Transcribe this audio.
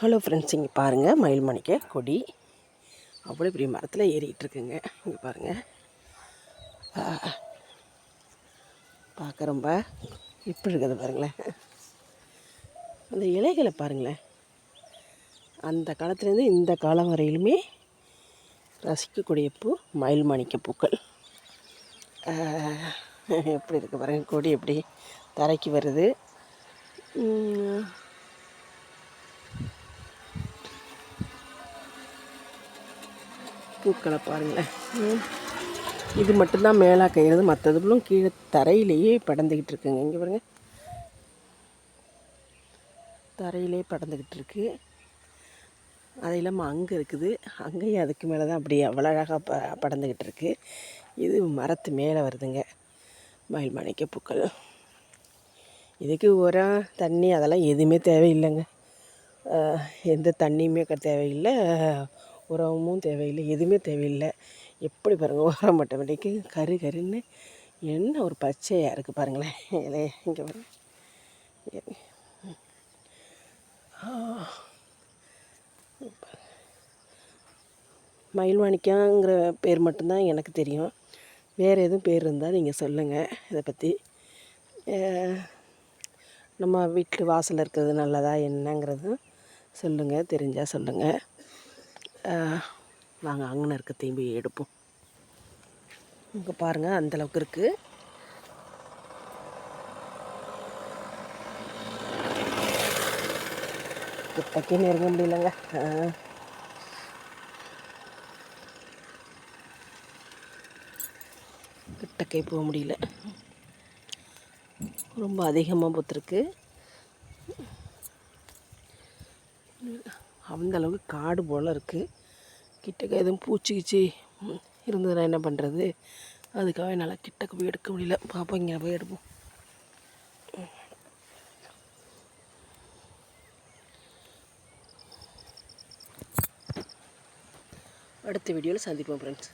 Hello friends இங்கே பாருங்கள் மயில் மணிக்க கொடி. அவ்வளோ பெரிய மரத்தில் ஏறிக்கிட்டு இருக்குங்க. இங்கே பாருங்கள் பார்க்க ரொம்ப இப்படி இருக்குது பாருங்களேன். அந்த இலைகளை பாருங்களேன். அந்த காலத்துலேருந்து இந்த காலம் வரையிலுமே ரசிக்கக்கூடிய பூ மயில் மாணிக்க பூக்கள் எப்படி இருக்குது பாருங்கள் கொடி எப்படி தரைக்கு வருது. பூக்களை பாருங்களேன். இது மட்டும்தான் மேலே கையிறது மற்றதுகளும் கீழே தரையிலேயே படந்துக்கிட்டு இருக்குங்க. இங்கே பாருங்க. தரையிலே படந்துக்கிட்டு இருக்கு. அது இல்லாமல் அங்கே இருக்குது. அங்கேயும் அதுக்கு மேலே தான் அப்படி அவ்வளோ அழகாக ப படந்துக்கிட்டு இருக்கு. இது மரத்து மேலே வருதுங்க. மயில் மாணிக்க பூக்கள். இதுக்கு உரம் தண்ணி அதெல்லாம் எதுவுமே தேவையில்லைங்க. எந்த தண்ணியுமே தேவையில்லை. உரமும் தேவையில்லை எதுவுமே தேவையில்லை. எப்படி பாருங்கள் உரம் ஆட்டோமேட்டிக்கு கரு கருன்னு என்ன ஒரு பச்சையாக இருக்குது பாருங்களேன். இலைய இங்கே பாருங்க. மயில்வாணிக்காங்கிற பேர் மட்டும்தான் எனக்கு தெரியும். வேறு எதுவும் பேர் இருந்தால் நீங்கள் சொல்லுங்கள் இதை பற்றி நம்ம வீட்டு வாசலில் இருக்கிறது நல்லதா என்னங்கிறதும் சொல்லுங்கள் தெரிஞ்சால் சொல்லுங்கள் வாங்க அங்கே இருக்க திரும்பி எடுப்போம். இங்கே பாருங்கள் அந்தளவுக்கு இருக்குது இப்போக்கே நெருங்க முடியலங்க. கிட்டக்கே போக முடியல. ரொம்ப அதிகமாக பூத்துருக்கு. அந்த அளவுக்கு காடு போல் இருக்குது கிட்டக்க எதுவும் பூச்சி கீச்சி இருந்ததுன்னா என்ன பண்ணுறது அதுக்காக என்னால் கிட்டக்க போய் எடுக்க முடியல. பாப்போம் இங்கே போய் எடுப்போம். அடுத்த வீடியோவில் சந்திப்போம் ஃப்ரெண்ட்ஸ்